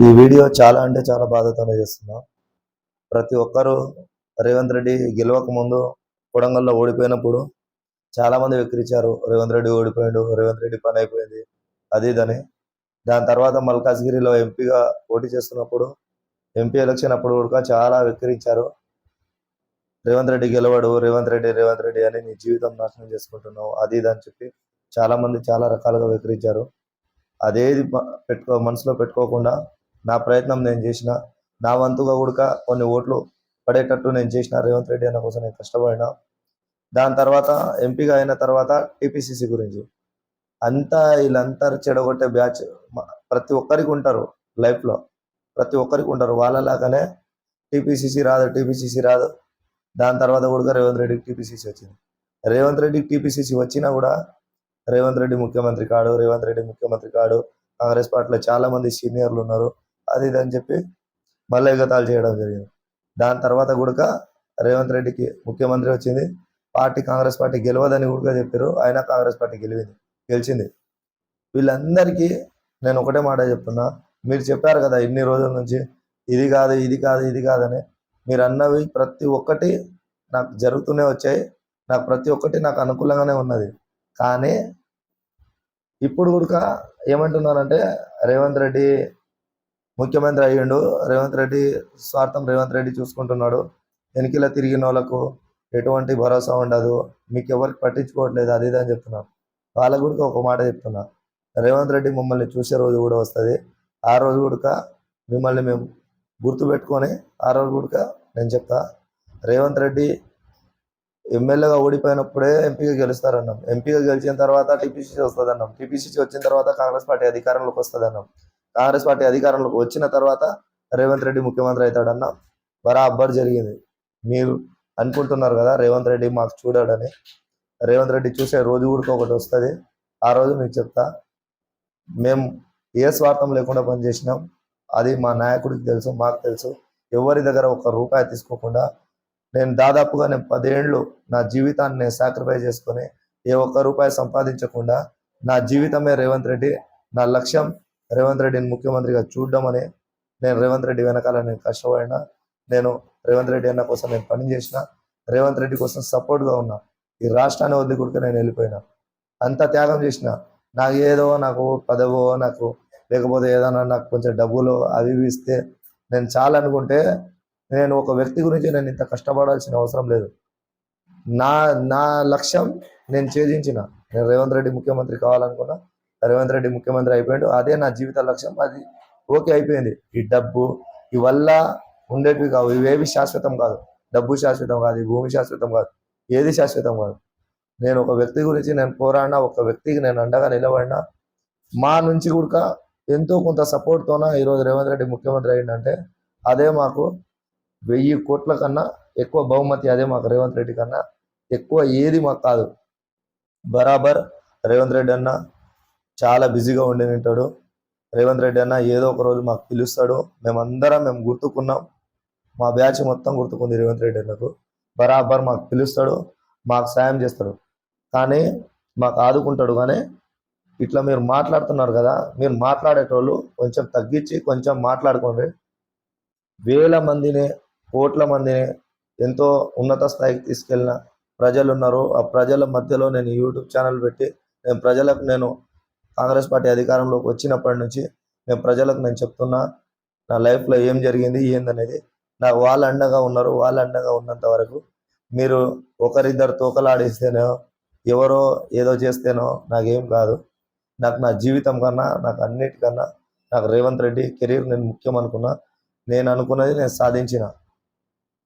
ఈ వీడియో చాలా అంటే చాలా బాధతోనే చేస్తున్నాం. ప్రతి ఒక్కరూ రేవంత్ రెడ్డి గెలవక ముందు కొడంగల్లో ఓడిపోయినప్పుడు చాలా మంది వెక్కిరించారు రేవంత్ రెడ్డి ఓడిపోయాడు రేవంత్ రెడ్డి పని అయిపోయింది అది ఇదని దాని తర్వాత మల్కాజ్గిరిలో ఎంపీగా పోటీ చేస్తున్నప్పుడు ఎంపీ ఎలక్షన్ అప్పుడు కూడా చాలా వెక్కిరించారు. రేవంత్ రెడ్డి గెలవడు రేవంత్ రెడ్డి రేవంత్ రెడ్డి అని నీ జీవితం నాశనం చేసుకుంటున్నావు అది ఇది అని చెప్పి చాలా మంది చాలా రకాలుగా వెక్కిరించారు. అదేది పెట్టుకో మనసులో పెట్టుకోకుండా నా ప్రయత్నం నేను చేసిన నా వంతుగా కూడా కొన్ని ఓట్లు పడేటట్టు నేను చేసిన రేవంత్ రెడ్డి అన్న కోసం నేను కష్టపడినా. దాని తర్వాత ఎంపీగా అయిన తర్వాత టీపీసీసీ గురించి. అంతా వీళ్ళంతా చెడగొట్టే బ్యాచ్ ప్రతి ఒక్కరికి ఉంటారు లైఫ్లో ప్రతి ఒక్కరికి ఉంటారు వాళ్ళలాగానే టీపీసీసీ రాదు టీపీసీసీ రాదు. దాని తర్వాత కూడా రేవంత్ రెడ్డికి టీపీసీసీ వచ్చింది. రేవంత్ రెడ్డికి టీపీసీసీ వచ్చినా కూడా రేవంత్ రెడ్డి ముఖ్యమంత్రి కాడు రేవంత్ రెడ్డి ముఖ్యమంత్రి కాడు. కాంగ్రెస్ పార్టీలో చాలా మంది సీనియర్లు ఉన్నారు. అది ఇది అని చెప్పి మళ్ళీ ఎగతాలు చేయడం జరిగింది. దాని తర్వాత కూడా రేవంత్ రెడ్డికి ముఖ్యమంత్రి వచ్చింది. పార్టీ కాంగ్రెస్ పార్టీ గెలవదని కూడా చెప్పారు అయినా కాంగ్రెస్ పార్టీ గెలిచింది గెలిచింది. వీళ్ళందరికీ నేను ఒకటే మాట చెప్తున్నా. మీరు చెప్పారు కదా ఇన్ని రోజుల నుంచి ఇది కాదు ఇది కాదు ఇది కాదని. మీరు అన్నవి ప్రతి ఒక్కటి నాకు జరుగుతూనే వచ్చాయి. నాకు ప్రతి ఒక్కటి నాకు అనుకూలంగానే ఉన్నది. కానీ ఇప్పుడు కూడా ఏమంటున్నారంటే రేవంత్ రెడ్డి ముఖ్యమంత్రి అయ్యిండు. రేవంత్ రెడ్డి స్వార్థం రేవంత్ రెడ్డి చూసుకుంటున్నాడు. వెనకిలా తిరిగిన వాళ్ళకు ఎటువంటి భరోసా ఉండదు. మీకు ఎవరికి పట్టించుకోవట్లేదు. అది ఇది అని చెప్తున్నారు. వాళ్ళ కూడా ఒక మాట చెప్తున్నా. రేవంత్ రెడ్డి మమ్మల్ని చూసే రోజు కూడా వస్తుంది. ఆ రోజు కూడా మిమ్మల్ని మేము గుర్తుపెట్టుకొని ఆ రోజు కూడా నేను చెప్తా. రేవంత్ రెడ్డి ఎమ్మెల్యేగా ఓడిపోయినప్పుడే ఎంపీగా గెలుస్తారన్నాం. ఎంపీగా గెలిచిన తర్వాత టీపీసీసీ వస్తుందన్నాం. టీపీసీసీ వచ్చిన తర్వాత కాంగ్రెస్ పార్టీ అధికారంలోకి వస్తుందన్నాం. కాంగ్రెస్ పార్టీ అధికారంలోకి వచ్చిన తర్వాత రేవంత్ రెడ్డి ముఖ్యమంత్రి అవుతాడన్న బరాబర్ జరిగింది. మీరు అనుకుంటున్నారు కదా రేవంత్ రెడ్డి మాకు చూడాడని. రేవంత్ రెడ్డి చూసే రోజు కూడా ఒకటి వస్తుంది. ఆ రోజు మీకు చెప్తా. మేము ఏ స్వార్థం లేకుండా పనిచేసినాం. అది మా నాయకుడికి తెలుసు మాకు తెలుసు. ఎవరి దగ్గర ఒక రూపాయి తీసుకోకుండా నేను దాదాపుగా నేను పదేళ్ళు నా జీవితాన్ని నేను సాక్రిఫైస్ చేసుకొని ఏ ఒక్క రూపాయి సంపాదించకుండా నా జీవితమే రేవంత్ రెడ్డి నా లక్ష్యం రేవంత్ రెడ్డిని ముఖ్యమంత్రిగా చూడడం నేను రేవంత్ రెడ్డి వెనకాల నేను కష్టపడిన నేను రేవంత్ రెడ్డి అన్న కోసం నేను పని చేసిన రేవంత్ రెడ్డి కోసం సపోర్ట్గా ఉన్నా ఈ రాష్ట్రాన్ని వదిలి కూడా నేను వెళ్ళిపోయినా. అంత త్యాగం చేసిన నాకు ఏదో నాకు పదవో నాకు లేకపోతే ఏదైనా నాకు కొంచెం డబ్బులు అవి ఇవి ఇస్తే నేను చాలా అనుకుంటే నేను ఒక వ్యక్తి గురించి నేను ఇంత కష్టపడాల్సిన అవసరం లేదు. నా నా లక్ష్యం నేను ఛేదించిన నేను రేవంత్ రెడ్డి ముఖ్యమంత్రి కావాలనుకున్నా రేవంత్ రెడ్డి ముఖ్యమంత్రి అయిపోయాడు. అదే నా జీవిత లక్ష్యం. అది ఓకే అయిపోయింది. ఈ డబ్బు ఇవల్ల ఉండేటివి కావు. ఇవేవి శాశ్వతం కాదు. డబ్బు శాశ్వతం కాదు. ఈ భూమి శాశ్వతం కాదు. ఏది శాశ్వతం కాదు. నేను ఒక వ్యక్తి గురించి నేను పోరాడినా ఒక వ్యక్తికి నేను అండగా నిలబడినా మా నుంచి కూడా ఎంతో కొంత సపోర్ట్తోన ఈరోజు రేవంత్ రెడ్డి ముఖ్యమంత్రి అయ్యిందంటే అదే మాకు వెయ్యి కోట్ల కన్నా ఎక్కువ బహుమతి అదే మాకు రేవంత్ రెడ్డి కన్నా ఎక్కువ ఏది మాకు కాదు. బరాబర్ రేవంత్ రెడ్డి అన్న చాలా బిజీగా ఉండి ఉంటాడు రేవంత్ రెడ్డి అన్న ఏదో ఒక రోజు మాకు పిలుస్తాడు. మేమందరం మేము గుర్తుకున్నాం. మా బ్యాచ్ మొత్తం గుర్తుకుంది రేవంత్ రెడ్డి అన్నకు. బరాబర్ మాకు పిలుస్తాడు మాకు సాయం చేస్తాడు. కానీ మాకు ఆదుకుంటాడు. కానీ ఇట్లా మీరు మాట్లాడుతున్నారు కదా మీరు మాట్లాడేటోళ్ళు కొంచెం తగ్గించి కొంచెం మాట్లాడుకోండి. వేల మందిని కోట్ల మందిని ఎంతో ఉన్నత స్థాయికి తీసుకెళ్ళిన ప్రజలు ఉన్నారు ఆ ప్రజల మధ్యలో నేను యూట్యూబ్ ఛానల్ పెట్టి నేను ప్రజలకు నేను కాంగ్రెస్ పార్టీ అధికారంలోకి వచ్చినప్పటి నుంచి నేను ప్రజలకు నేను చెప్తున్నా నా లైఫ్లో ఏం జరిగింది ఏందనేది నాకు వాళ్ళ అండగా ఉన్నారు వాళ్ళ అండగా ఉన్నంత వరకు మీరు ఒకరిద్దరు తోకలాడిస్తేనో ఎవరో ఏదో చేస్తేనో నాకేం కాదు. నాకు నా జీవితం కన్నా నాకు అన్నిటికన్నా నాకు రేవంత్ రెడ్డి కెరీర్ నేను ముఖ్యం అనుకున్నా నేను అనుకున్నది నేను సాధించిన.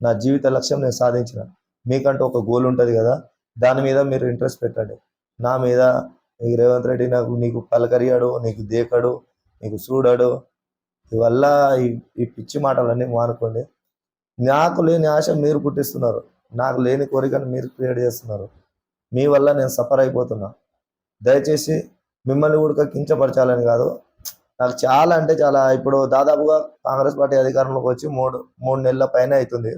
నా జీవిత లక్ష్యం నేను సాధించిన. మీకంటూ ఒక గోల్ ఉంటుంది కదా దాని మీద మీరు ఇంట్రెస్ట్ పెట్టండి. నా మీద నీకు రేవంత్ రెడ్డి నాకు నీకు పలకరియాడు నీకు దేకడు నీకు చూడడు ఇవల్ల ఈ ఈ పిచ్చి మాటలన్నీ మానుకోండి. నాకు లేని ఆశ మీరు పుట్టిస్తున్నారు. నాకు లేని కోరికను మీరు క్రియేట్ చేస్తున్నారు. మీ వల్ల నేను సఫర్ అయిపోతున్నా. దయచేసి మిమ్మల్ని కూడా కించపరచాలని కాదు. నాకు చాలా అంటే చాలా. ఇప్పుడు దాదాపుగా కాంగ్రెస్ పార్టీ అధికారంలోకి వచ్చి మూడు మూడు నెలల పైన అవుతుంది.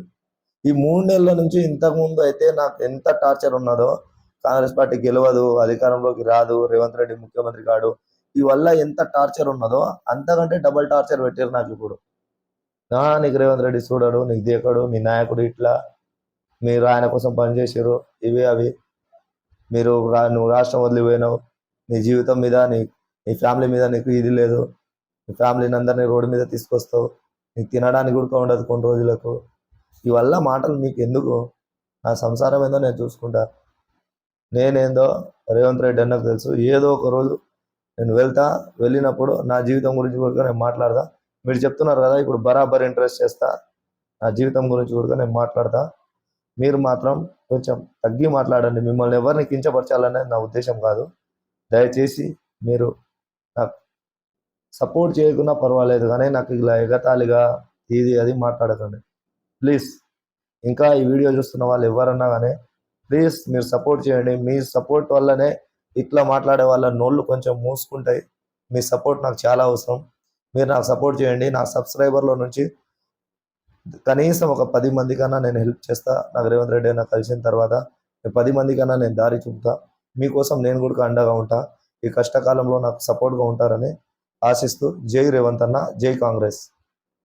ఈ మూడు నెలల నుంచి ఇంతకుముందు అయితే నాకు ఎంత టార్చర్ ఉన్నదో కాంగ్రెస్ పార్టీ గెలవదు అధికారంలోకి రాదు రేవంత్ రెడ్డి ముఖ్యమంత్రి కాడు. ఈ వల్ల ఎంత టార్చర్ ఉన్నదో అంతకంటే డబల్ టార్చర్ పెట్టారు నాకు ఇప్పుడు. నా నీకు రేవంత్ రెడ్డి చూడడు నీకు దేకడు మీ నాయకుడు ఇట్లా మీరు ఆయన కోసం పనిచేసారు ఇవి అవి. మీరు రా- నువ్వు రాష్ట్రం వదిలిపోయినావు నీ జీవితం మీద నీ నీ ఫ్యామిలీ మీద నీకు ఇది లేదు. నీ ఫ్యామిలీని అందరినీ రోడ్డు మీద తీసుకొస్తావు నీకు తినడానికి కూడా ఉండదు కొన్ని రోజులకు. ఇవల్ల మాటలు నీకు ఎందుకు నా సంసారం ఏందో నేను చూసుకుంటా. నేనేందో రేవంత్ రెడ్డి అన్నకు తెలుసు. ఏదో ఒక రోజు నేను వెళ్తా వెళ్ళినప్పుడు నా జీవితం గురించి కూడా నేను మాట్లాడతా. మీరు చెప్తున్నారు కదా ఇప్పుడు బరాబర్ ఇంట్రెస్ట్ చేస్తా నా జీవితం గురించి కూడా నేను మాట్లాడతా. మీరు మాత్రం కొంచెం తగ్గి మాట్లాడండి. మిమ్మల్ని ఎవరిని కించపరచాలనేది నా ఉద్దేశం కాదు. దయచేసి మీరు నాకు సపోర్ట్ చేయకున్నా పర్వాలేదు కానీ నాకు ఇలా ఎగతాళిగా ఇది అది మాట్లాడకండి. ప్లీజ్. ఇంకా ఈ వీడియో చూస్తున్న వాళ్ళు ఎవరన్నా కానీ ప్లీజ్ మీరు సపోర్ట్ చేయండి. మీ సపోర్ట్ వల్లనే ఇట్లా మాట్లాడే వాళ్ళ నోళ్ళు కొంచెం మూసుకుంటాయి. మీ సపోర్ట్ నాకు చాలా అవసరం. మీరు నాకు సపోర్ట్ చేయండి. నా సబ్స్క్రైబర్లో నుంచి కనీసం ఒక పది మంది కన్నా నేను హెల్ప్ చేస్తా. నాకు రేవంత్ రెడ్డి అయినా కలిసిన తర్వాత పది మంది కన్నా నేను దారి చూపుతా. మీకోసం నేను కూడా అండగా ఉంటా. ఈ కష్టకాలంలో నాకు సపోర్ట్గా ఉంటారని ఆశిస్తూ జై రేవంత్ అన్న జై కాంగ్రెస్.